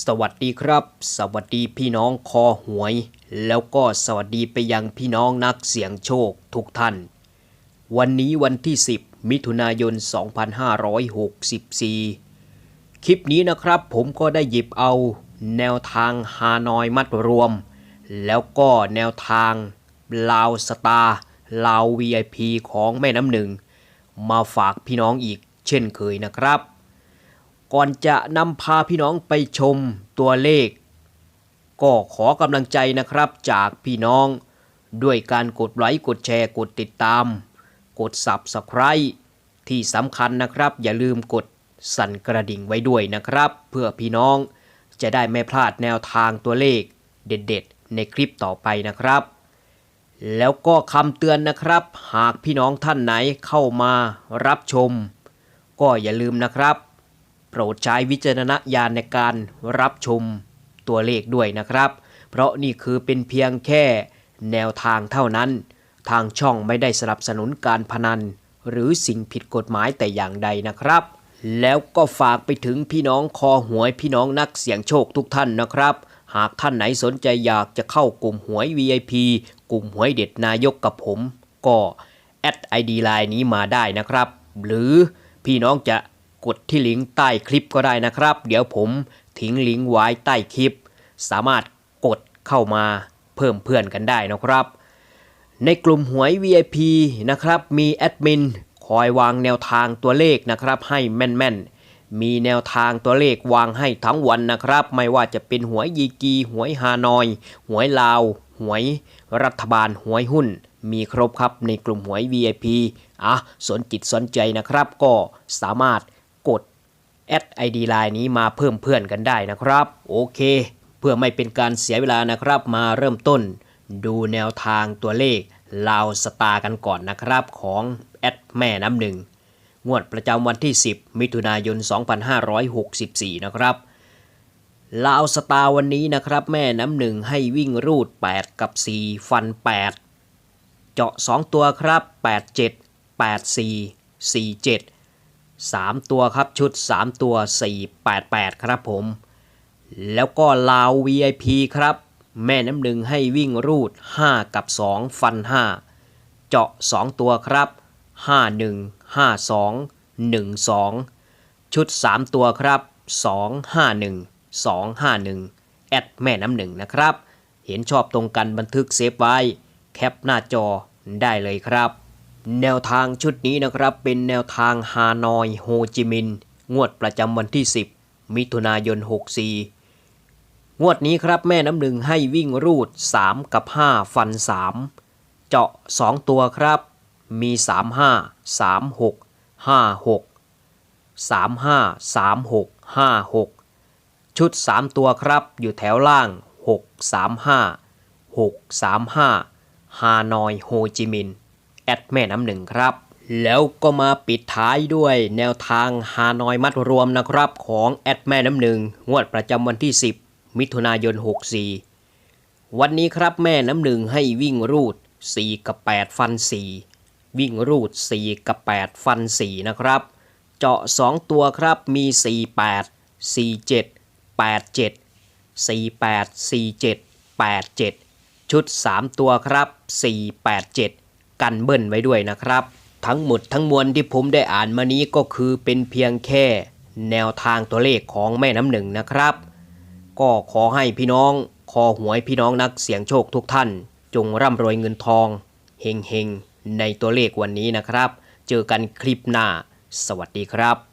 สวัสดีครับ สวัสดีพี่น้องคอหวย แล้วก็สวัสดีไปยังพี่น้องนักเสี่ยงโชคทุกท่าน วันนี้วันที่ 10 มิถุนายน 2564 คลิปนี้นะครับผมก็ได้หยิบเอาแนวทางฮานอยมัดรวม แล้วก็แนวทางลาวสตาร์ลาว VIP ของแม่น้ำหนึ่ง มาฝากพี่น้องอีกเช่นเคยนะครับ ก่อนจะนำพาพี่น้องไปชมตัวเลข ก็ขอกำลังใจนะครับจากพี่น้อง ด้วยการกดไลค์กดแชร์กดติดตาม กด Subscribe ที่สำคัญนะครับ อย่าลืมกดสั่นกระดิ่งไว้ด้วยนะครับ เพื่อพี่น้องจะได้ไม่พลาดแนวทางตัวเลขเด็ดๆ ในคลิปต่อไปนะครับ แล้วก็คำเตือนนะครับ หากพี่น้องท่านไหนเข้ามารับชม ก็อย่าลืมนะครับ โปรดใช้วิจารณญาณในการรับชมตัวเลขด้วยนะครับ เพราะนี่คือเป็นเพียงแค่แนวทางเท่านั้น ทางช่องไม่ได้สนับสนุนการพนัน หรือสิ่งผิดกฎหมายแต่อย่างใดนะครับ แล้วก็ฝากไปถึงพี่น้องคอหวยพี่น้องนักเสี่ยงโชคทุกท่านนะครับ หากท่านไหนสนใจอยากจะเข้ากลุ่มหวย VIP กลุ่มหวยเด็ดนายกกับผม ก็แอดไอดีไลน์นี้มาได้นะครับ หรือพี่น้องจะ กดที่ลิงก์ใต้คลิปก็ได้นะครับ เดี๋ยวผมทิ้งลิงก์ไว้ใต้คลิป สามารถกดเข้ามาเพิ่มเพื่อนกันได้นะครับ ในกลุ่มหวย VIP นะครับ มีแอดมินคอยวางแนวทางตัวเลขนะครับ ให้แม่นๆ มีแนวทางตัวเลขวางให้ทั้งวันนะครับ ไม่ว่าจะเป็นหวยยีกี หวยฮานอย หวยลาว หวยรัฐบาล หวยหุ้น มีครบครับในกลุ่มหวย VIP อะสนจิตสนใจนะครับก็สามารถ แอด ID ไลน์นี้มาเพิ่มเพื่อนกันได้นะครับ โอเค เพื่อไม่เป็นการเสียเวลานะครับ มาเริ่มต้น ดูแนวทางตัวเลขลาวสตาร์กันก่อนนะครับของแอดแม่น้ำหนึ่งงวดประจำวันที่ 10 มิถุนายน 2564 นะครับลาวสตาร์วันนี้นะครับ แม่น้ำหนึ่งให้วิ่งรูด 8 กับ 4 ฟัน 8 เจาะ 2 ตัวครับ 8 7 8 4 4 7 3 ตัวครับชุด 3 ตัว 4 8 8 ครับผม แล้วก็ลาว VIP ครับ แม่น้ำหนึ่งให้วิ่งรูด 5 กับ 2 ฟัน 5 เจาะ 2 ตัวครับ 5 1 5 2 1 2 ชุด 3 ตัวครับ 2 5 1 2 5 1 แอดแม่น้ำหนึ่งนะครับ เห็นชอบตรงกันบันทึกเซฟไว้ แคปหน้าจอได้เลยครับ แนวทางชุดนี้นะครับเป็นแนวทางฮานอยโฮจิมินห์งวดประจำวันที่ 10 มิถุนายน 64 งวดนี้ครับแม่น้ำหนึ่งให้วิ่งรูด 3 กับ 5 ฟัน 3 เจาะ 2 ตัวครับ มี 35 36 56 35 36 56 ชุด 3 ตัวครับอยู่แถวล่าง 6 35 6 35 ฮานอยโฮจิมินห์ ดแม่น้ำหนึ่งครับ แล้วก็มาปิดท้ายด้วยแนวทางฮานอยมัดรวมนะครับของแอดแม่น้ำหนึ่งงวดประจำวันที่ 10 มิถุนายน 64 วันนี้ครับแม่น้ำหนึ่งให้วิ่งรูด 4 กับ 8 ฟัน 4 วิ่งรูด 4 กับ 8 ฟัน 4 นะครับ เจาะ 2 ตัวครับมี 48 47 87 48 47 87 ชุด 3 ตัวครับ 487 กันเบิ้ลไว้ด้วยนะครับ ทั้งหมดทั้งมวลที่ผมได้อ่านมานี้ก็คือเป็นเพียงแค่ แนวทางตัวเลขของแม่น้ำหนึ่งนะครับ ก็ขอให้พี่น้องคอหวยพี่น้องนักเสี่ยงโชคทุกท่าน จงร่ำรวยเงินทองเฮงๆในตัวเลขวันนี้นะครับ เจอกันคลิปหน้า สวัสดีครับ